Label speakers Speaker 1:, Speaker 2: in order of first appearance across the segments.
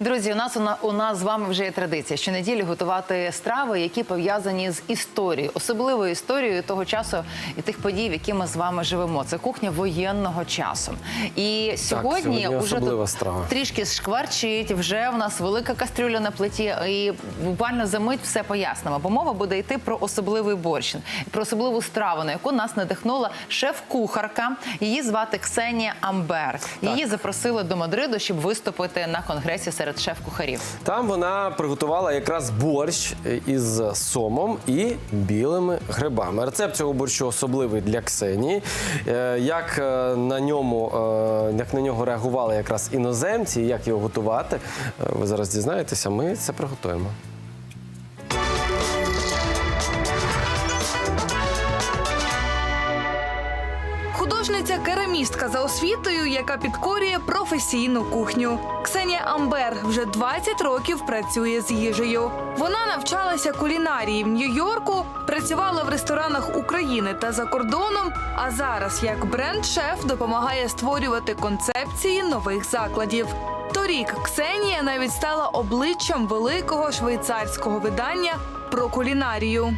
Speaker 1: Друзі, у нас у, у нас з вами вже є традиція щонеділі готувати страви, які пов'язані з історією, особливою історією того часу і тих подій, в які ми з вами живемо. Це кухня воєнного часу. І сьогодні,
Speaker 2: сьогодні
Speaker 1: уже тут
Speaker 2: страва.
Speaker 1: трішки шкварчить. Вже в нас велика кастрюля на плиті, і буквально за мить все пояснимо. Бо мова буде йти про особливий борщ, про особливу страву, на яку нас надихнула шеф-кухарка. Її звати Ксенія Амбер. Її запросили до Мадриду, щоб виступити на конгресі серед шеф-кухарів.
Speaker 2: Там вона приготувала якраз борщ із сомом і білими грибами. Рецепт цього борщу особливий для Ксенії. Е, Як е, на ньому, е, як на нього реагували якраз іноземці, як його готувати, е, ви зараз дізнаєтеся. Ми це приготуємо.
Speaker 3: Художниця керамістка за освітою, яка підкорює професійну кухню. Ксенія Амбер вже 20 років працює з їжею. Вона навчалася кулінарії в Нью-Йорку, працювала в ресторанах України та за кордоном. А зараз, як бренд-шеф, допомагає створювати концепції нових закладів. Торік Ксенія навіть стала обличчям великого швейцарського видання про кулінарію.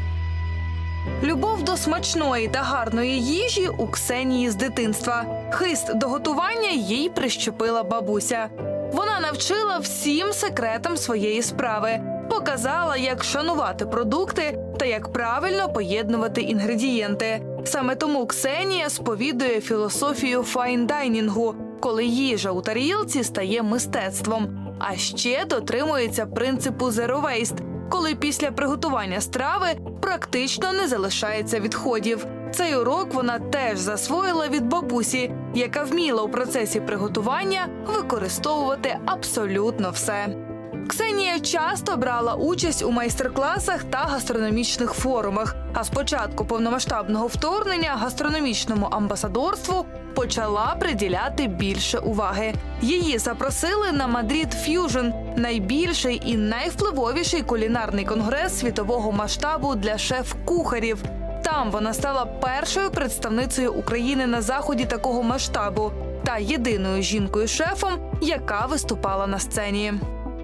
Speaker 3: Любов до смачної та гарної їжі у Ксенії з дитинства. Хист до готування їй прищепила бабуся. Вона навчила всім секретам своєї справи, показала, як шанувати продукти та як правильно поєднувати інгредієнти. Саме тому Ксенія сповідує філософію файндайнінгу, коли їжа у тарілці стає мистецтвом. А ще дотримується принципу Zero Waste, коли після приготування страви практично не залишається відходів. Цей урок вона теж засвоїла від бабусі, яка вміла у процесі приготування використовувати абсолютно все. Ксенія часто брала участь у майстер-класах та гастрономічних форумах. А з початку повномасштабного вторгнення гастрономічному амбасадорству почала приділяти більше уваги. Її запросили на Мадрид Ф'южн, найбільший і найвпливовіший кулінарний конгрес світового масштабу для шеф-кухарів. Там вона стала першою представницею України на заході такого масштабу та єдиною жінкою-шефом, яка виступала на сцені.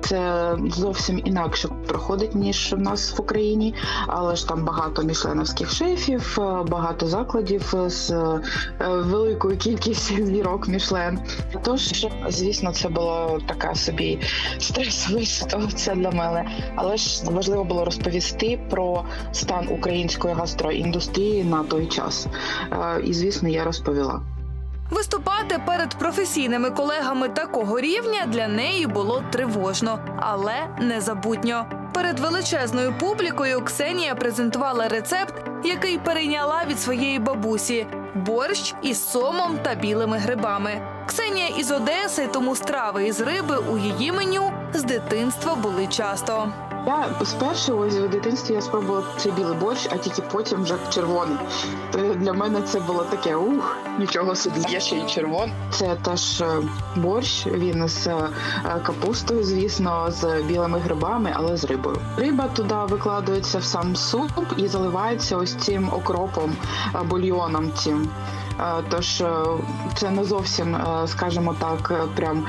Speaker 4: Це зовсім інакше проходить ніж в нас в Україні, але ж там багато мішленовських шефів, е, багато закладів з е, великою кількістю зірок Мішлен. Тож, звісно, це була така собі стресова ситуація для мене. Але ж важливо було розповісти про стан української гастроіндустрії на той час. Е, І звісно, я розповіла.
Speaker 3: Виступати перед професійними колегами такого рівня для неї було тривожно, але незабутньо. Перед величезною публікою Ксенія презентувала рецепт, який перейняла від своєї бабусі: борщ із сомом та білими грибами. Ксенія із Одеси, тому страви із риби у її меню з дитинства були часто.
Speaker 4: Я спершу ось в дитинстві я спробувала цей білий борщ, а тільки потім вже червоний. То для мене це було таке ух, нічого собі. Є ще й червоний. Це теж е, борщ. Він з е, капустою, звісно, з білими грибами, але з рибою. Риба туди викладається в сам суп і заливається ось цим окропом, е, бульйоном цим. Тож е, це не зовсім, е, скажімо так, е, прям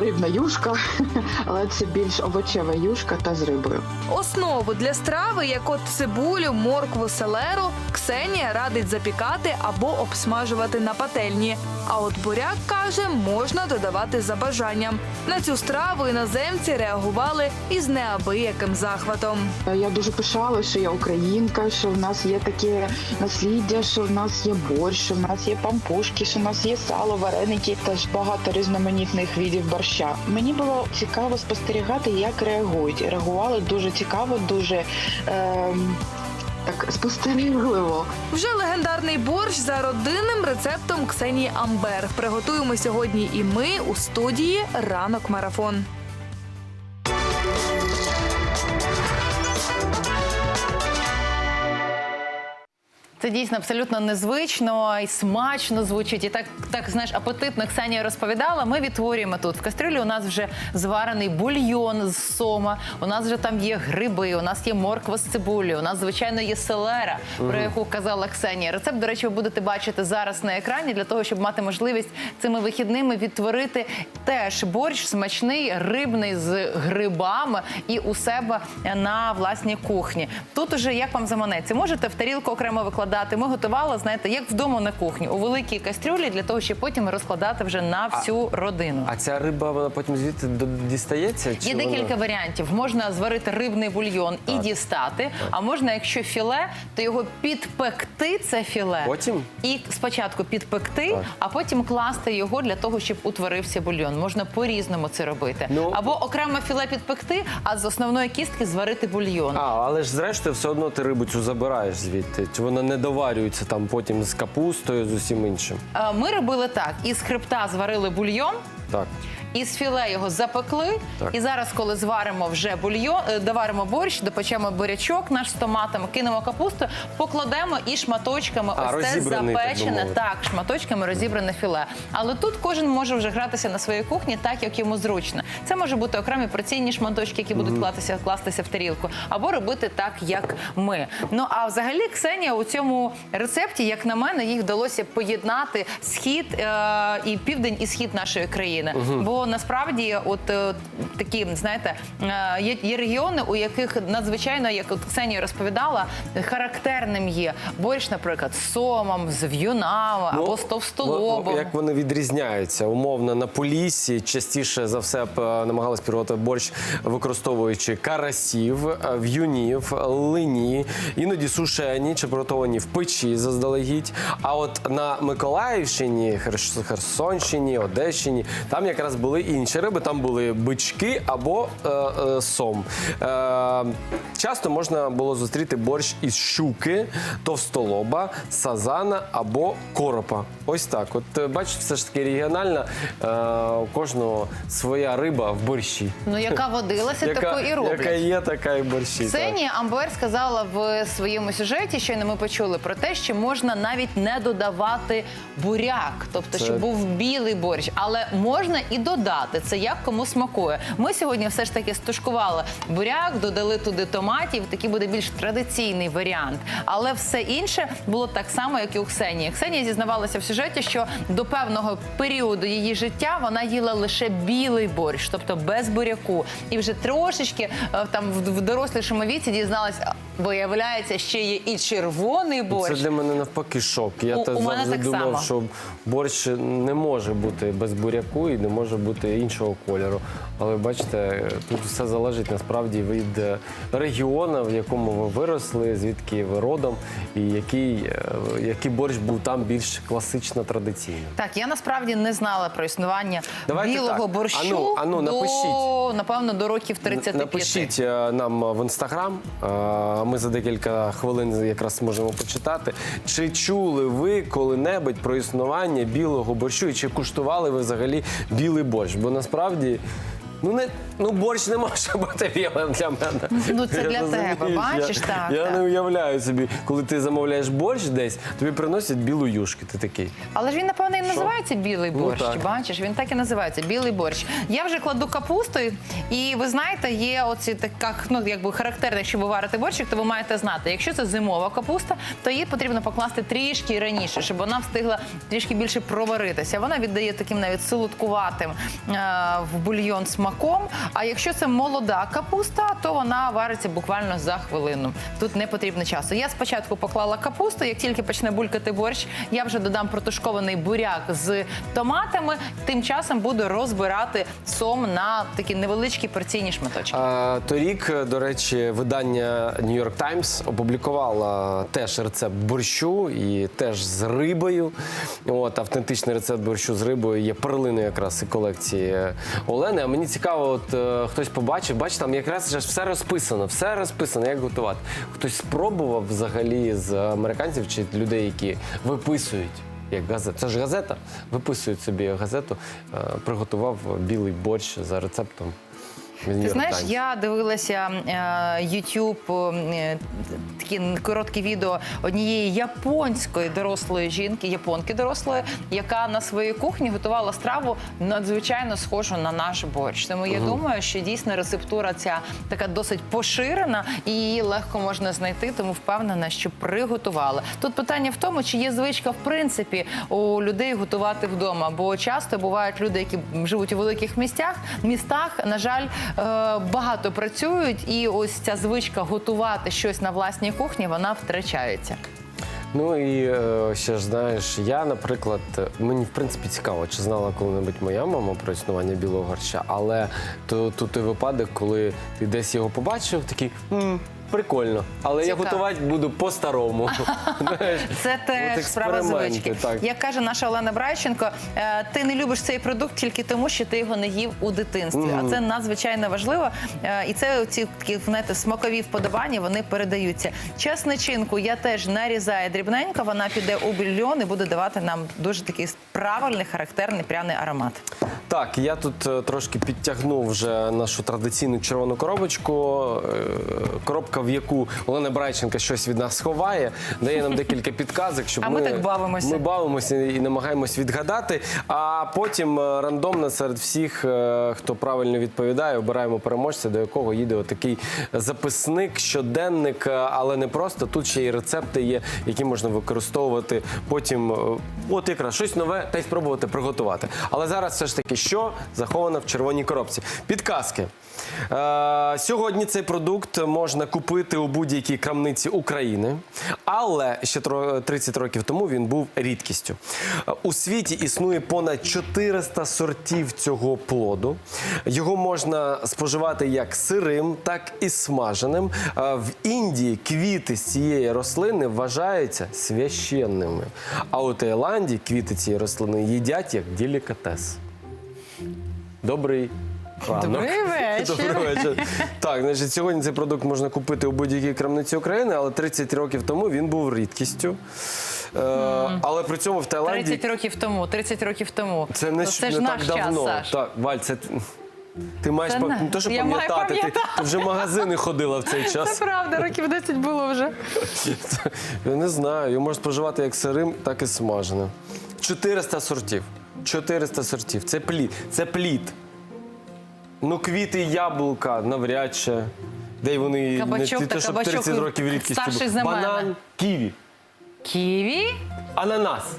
Speaker 4: рибна юшка, але це більш овочева юшка та з рибою.
Speaker 3: Основу для страви, як от цибулю, моркву, селеру, Ксенія радить запікати або обсмажувати на пательні. А от буряк каже, можна додавати за бажанням. На цю страву іноземці реагували із неабияким захватом.
Speaker 4: Я дуже пишала, що я українка, що в нас є таке насліддя, що в нас є борщ, що в нас є пампушки, що в нас є сало, вареники, теж багато різноманітних видів борща. Мені було цікаво спостерігати, як реагують. Реагували дуже цікаво, дуже ем, так спостерігливо.
Speaker 3: Вже легендарний борщ за родинним рецептом Ксенії Амбер. Приготуємо сьогодні і ми у студії Ранок Марафон.
Speaker 1: Це дійсно абсолютно незвично і смачно звучить. І так, так знаєш, апетитно Ксенія розповідала. Ми відтворюємо тут. В кастрюлі у нас вже зварений бульйон з сома. У нас вже там є гриби, у нас є морква з цибулі, у нас, звичайно, є селера, про яку казала Ксенія. Рецепт, до речі, ви будете бачити зараз на екрані для того, щоб мати можливість цими вихідними відтворити теж борщ смачний, рибний з грибами і у себе на власній кухні. Тут уже як вам заманеться, можете в тарілку окремо викладати. Ми готували, знаєте, як вдома на кухні у великій кастрюлі для того, щоб потім розкладати вже на всю родину.
Speaker 2: А ця риба вона потім звідти до- дістається? Чи
Speaker 1: Є
Speaker 2: вона-
Speaker 1: декілька варіантів. Можна зварити рибний бульйон і дістати. А можна, якщо філе, то його підпекти це філе.
Speaker 2: Потім?
Speaker 1: І спочатку підпекти,
Speaker 2: Так.
Speaker 1: а потім класти його для того, щоб утворився бульйон. Можна по-різному це робити.
Speaker 2: Ну-
Speaker 1: Або окремо філе підпекти, а з основної кістки зварити бульйон.
Speaker 2: А, але ж зрештою все одно ти рибу цю забираєш звідти. Чи вона не доварюється там потім з капустою, з усім іншим?
Speaker 1: Е, Ми робили так: із хребта зварили бульйон.
Speaker 2: Так.
Speaker 1: Із філе його запекли,
Speaker 2: Так.
Speaker 1: і зараз, коли зваримо вже бульйон, е, доваримо борщ, допечемо бурячок наш з томатами, кинемо капусту, покладемо і шматочками
Speaker 2: А,
Speaker 1: ось це
Speaker 2: розібраний, так
Speaker 1: запечене, так, шматочками розібране філе. Але тут кожен може вже гратися на своїй кухні так, як йому зручно. Це може бути окремі порційні шматочки, які будуть кластися, кластися в тарілку, або робити так, як ми. Ну а взагалі, Ксенія у цьому рецепті, як на мене, їх вдалося поєднати схід е, і південь і схід нашої країни. Бо насправді, от е, такі, знаєте, е, є, є регіони, у яких надзвичайно, як от Ксенія розповідала, характерним є борщ, наприклад, з сомом, з в'юнами або з
Speaker 2: Ну,
Speaker 1: товстолобом.
Speaker 2: Як вони відрізняються? Умовно на поліссі частіше за все е, намагалися приготувати борщ, використовуючи карасів, в'юнів, лині, іноді сушені чи приготовані в печі заздалегідь. А от на Миколаївщині, Херсонщині, Одещині, там якраз були інші риби, там були бички або е, е, сом. Е, часто можна було зустріти борщ із щуки, товстолоба, сазана або коропа. Ось так. От е, бачиш, все ж таки регіональна, е, у кожного своя риба в борщі.
Speaker 1: Ну, яка водилася, таку і роблять.
Speaker 2: яка є, така і борщі.
Speaker 1: Ксенія Амбер сказала в своєму сюжеті, щойно ми почули про те, що можна навіть не додавати буряк, тобто
Speaker 2: Це-
Speaker 1: щоб був білий борщ, але можна і додати. Це як кому смакує. Ми сьогодні все ж таки стушкували буряк, додали туди томатів. Такий буде більш традиційний варіант. Але все інше було так само, як і у Ксенії. Ксенія зізнавалася в сюжеті, що до певного періоду її життя вона їла лише білий борщ, тобто без буряку. І вже трошечки е, там в дорослішому віці дізналася, виявляється, ще є і червоний
Speaker 2: Це
Speaker 1: борщ.
Speaker 2: для мене навпаки шок. Я
Speaker 1: У-
Speaker 2: та
Speaker 1: у
Speaker 2: завжди
Speaker 1: так
Speaker 2: думав,
Speaker 1: само.
Speaker 2: що борщ не може бути без буряку і не може бути іншого кольору. Але бачите, тут все залежить насправді від е, регіону, в якому ви виросли, звідки ви родом, і який, е, який борщ був там більш класично традиційним.
Speaker 1: Так, я насправді не знала про існування
Speaker 2: Давайте
Speaker 1: білого
Speaker 2: так.
Speaker 1: борщу
Speaker 2: Ану, ану,
Speaker 1: до,
Speaker 2: напишіть.
Speaker 1: напевно, до років 35.
Speaker 2: Напишіть е, нам в інстаграм. Ми за декілька хвилин якраз можемо почитати. Чи чули ви коли-небудь про існування білого борщу і чи куштували ви взагалі білий борщ? Бо насправді. Ну не ну борщ не може бути білим для мене.
Speaker 1: Ну, це для
Speaker 2: Розумієш?
Speaker 1: тебе, бачиш,
Speaker 2: я,
Speaker 1: так,
Speaker 2: Я
Speaker 1: так.
Speaker 2: не уявляю собі, коли ти замовляєш борщ десь, тобі приносять білу юшки. Ти такий.
Speaker 1: Але ж він, напевно, і називається білий
Speaker 2: Ну,
Speaker 1: борщ.
Speaker 2: так.
Speaker 1: Бачиш, він так і називається білий борщ. Я вже кладу капусту, і ви знаєте, є оці така, ну якби характерно, якщо ви варите борщик, то ви маєте знати, якщо це зимова капуста, то її потрібно покласти трішки раніше, щоб вона встигла трішки більше проваритися. Вона віддає таким навіть солодкуватим е, в бульйон смаком. А якщо це молода капуста, то вона вариться буквально за хвилину. Тут не потрібно часу. Я спочатку поклала капусту, як тільки почне булькати борщ, я вже додам протушкований буряк з томатами. Тим часом буду розбирати сом на такі невеличкі порційні шматочки.
Speaker 2: А, торік, до речі, видання New York Times опублікувало теж рецепт борщу і теж з рибою. От автентичний рецепт борщу з рибою є перлиною якраз і колекції Олени. А мені цікаво, от е, хтось побачив, бач, там якраз все розписано, все розписано, як готувати. Хтось спробував взагалі з американців чи людей, які виписують. Як газета, це ж газета. Виписують собі газету, е, приготував білий борщ за рецептом
Speaker 1: Ти знаєш, я дивилася е, YouTube е, такі короткі відео однієї японської дорослої жінки, японки дорослої, яка на своїй кухні готувала страву надзвичайно схожу на наш борщ. Тому я думаю, що дійсно рецептура ця така досить поширена і її легко можна знайти, тому впевнена, що приготувала. Тут питання в тому, чи є звичка в принципі у людей готувати вдома, бо часто бувають люди, які живуть у великих місцях, містах, на жаль, багато працюють, і ось ця звичка готувати щось на власній кухні, вона втрачається.
Speaker 2: Ну і е, ще ж знаєш, я, наприклад, е, мені в принципі цікаво, чи знала коли-небудь моя мама про існування білого горща, але то, то той випадок, коли ти десь його побачив, такий «М, прикольно. Але я готувати буду по-старому.
Speaker 1: Це теж справа звички.
Speaker 2: Так.
Speaker 1: Як каже наша Олена Брайченко, е, ти не любиш цей продукт тільки тому, що ти його не їв у дитинстві. А це надзвичайно важливо. Е, І це ці такі знаєте, смакові вподобання вони передаються. Чесничинку я теж нарізаю дрібненько. Вона піде у бульйон і буде давати нам дуже такий правильний, характерний пряний аромат.
Speaker 2: Так, я тут е, трошки підтягнув вже нашу традиційну червону коробочку. е, Коробка, в яку Олена Брайченка щось від нас ховає, дає нам декілька підказок, щоб
Speaker 1: А ми так бавимося.
Speaker 2: Ми бавимося і намагаємось відгадати. А потім е, рандомно серед всіх, хто правильно відповідає, обираємо переможця, до якого їде отакий записник, щоденник, але не просто тут ще й рецепти є, які можна використовувати потім. От якраз щось нове та й спробувати приготувати. Але зараз все ж таки, що заховано в червоній коробці? Підказки. Е, сьогодні цей продукт можна купити у будь-якій крамниці України, але ще тро- 30 років тому він був рідкістю. У світі існує понад 400 сортів цього плоду. Його можна споживати як сирим, так і смаженим. Е, В Індії квіти з цієї рослини вважаються священними. А у Таїланді квіти цієї рослини їдять як делікатес. Добрий ранок.
Speaker 1: Добрий вечір.
Speaker 2: Добрий вечір. Так, значить, сьогодні цей продукт можна купити у будь-якій крамниці України, але 30 років тому він був рідкістю. Е, але при цьому в Таїланді
Speaker 1: 30 років тому, 30 років тому.
Speaker 2: це не,
Speaker 1: це ж
Speaker 2: не
Speaker 1: наш
Speaker 2: так давно.
Speaker 1: час, Саш.
Speaker 2: Так, Валь, це ти- ти маєш
Speaker 1: Це
Speaker 2: не то, що
Speaker 1: Я маю
Speaker 2: пам'ятати, ти,
Speaker 1: пам'ятати.
Speaker 2: ти вже в магазини ходила в цей час.
Speaker 1: Це правда, років 10 було вже.
Speaker 2: Я не знаю, його можна споживати як сирим, так і смаженим. 400 сортів. 400 сортів. Це плід. Це плід. Ну, квіти яблука навряд чи. Де вони
Speaker 1: Кабачок
Speaker 2: не
Speaker 1: та
Speaker 2: те, щоб
Speaker 1: кабачок
Speaker 2: 30 років рідкістю.
Speaker 1: старший
Speaker 2: були.
Speaker 1: за мене.
Speaker 2: Банан, ківі,
Speaker 1: Ківі?
Speaker 2: ананас.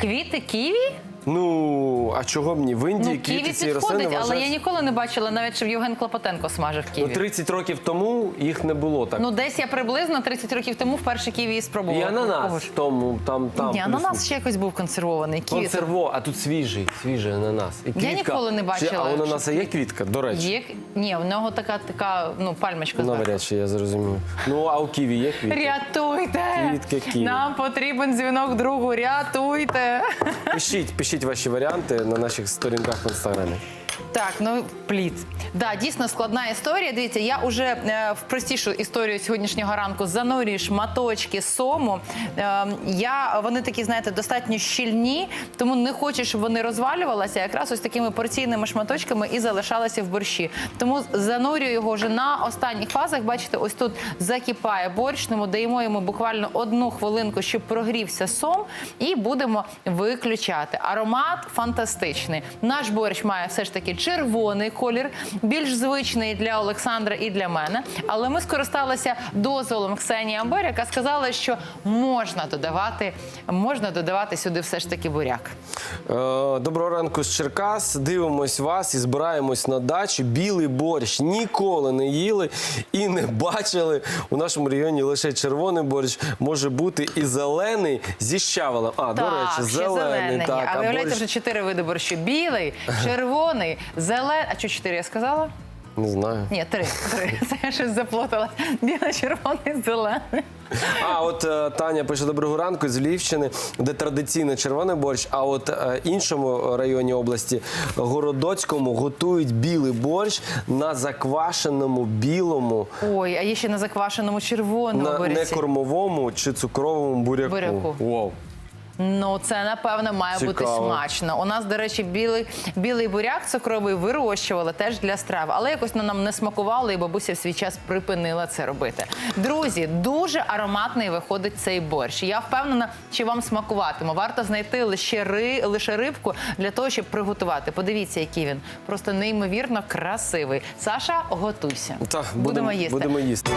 Speaker 1: Квіти ківі?
Speaker 2: Ну, а чого б ні? В Індії
Speaker 1: Ну,
Speaker 2: квіти
Speaker 1: ківі
Speaker 2: цієї рослини
Speaker 1: підходить, але я ніколи не бачила навіть, щоб Євген Клопотенко смажив
Speaker 2: Ну,
Speaker 1: ківі.
Speaker 2: 30 років тому їх не було так.
Speaker 1: Ну, десь я приблизно 30 років тому вперше ківі і спробувала.
Speaker 2: і
Speaker 1: Кого
Speaker 2: ананас
Speaker 1: ж?
Speaker 2: тому, там, там.
Speaker 1: Ні,
Speaker 2: плюс-
Speaker 1: ананас ще якось був консервований. Ківі.
Speaker 2: Консерво, а тут свіжий, свіжий ананас. І квітка.
Speaker 1: ніколи не
Speaker 2: Чи-
Speaker 1: бачила,
Speaker 2: А у ананаса є квітка, до речі.
Speaker 1: Є... Ні, в нього така, така ну, пальмочка. зверху.
Speaker 2: Навряд чи я зрозумів. Ну, а у ківі є квітка?
Speaker 1: Рятуйте!
Speaker 2: Квітки ківі.
Speaker 1: Нам потрібен дзвінок другу. Рятуйте!
Speaker 2: Пишіть, пишіть ваші варіанти на наших сторінках в інстаграмі.
Speaker 1: Так, ну плід. Да, дійсно складна історія. Дивіться, я вже е, в простішу історію сьогоднішнього ранку занурюю шматочки сому. Е, я, вони такі, знаєте, достатньо щільні, тому не хочу, щоб вони розвалювалися. Якраз ось такими порційними шматочками і залишалися в борщі. Тому занурюю його вже на останніх фазах. Бачите, ось тут закипає борщ. Тому даємо йому буквально одну хвилинку, щоб прогрівся сом, і будемо виключати. Аромат фантастичний. Наш борщ має все ж таки червоний колір, більш звичний для Олександра і для мене. Але ми скористалися дозволом Ксенії Амбер, яка сказала, що можна додавати, можна додавати сюди все ж таки буряк.
Speaker 2: Е, Доброго ранку з Черкас. Дивимось вас і збираємось на дачі. Білий борщ ніколи не їли і не бачили. У нашому регіоні лише червоний борщ може бути і зелений зі щавелем. А, до речі,
Speaker 1: ще
Speaker 2: зелений. Так,
Speaker 1: а виявляєте,
Speaker 2: борщ-
Speaker 1: вже чотири види борщу: білий, червоний, зелений. А що чотири я сказала?
Speaker 2: Не знаю.
Speaker 1: Ні, три. три. Це я щось заплутала. Білий, червоний, зелений.
Speaker 2: А от е, Таня пише доброго ранку з Львівщини, де традиційно червоний борщ. А от е, іншому районі області Городоцькому готують білий борщ на заквашеному білому,
Speaker 1: Ой, а є ще на заквашеному червоному
Speaker 2: на
Speaker 1: буряці.
Speaker 2: некормовому чи цукровому буряку.
Speaker 1: Буряку.
Speaker 2: Вау.
Speaker 1: Ну, це напевно має бути смачно. У нас, до речі, білий, білий буряк цукровий вирощували теж для страв, але якось ну, нам не смакувало, і бабуся в свій час припинила це робити. Друзі, дуже ароматний виходить цей борщ. Я впевнена, чи вам смакуватиме. Варто знайти лише, ри, лише рибку для того, щоб приготувати. Подивіться, який він просто неймовірно красивий. Саша, готуйся.
Speaker 2: Так,
Speaker 1: будемо
Speaker 2: будемо,
Speaker 1: їсти.
Speaker 2: будемо їсти.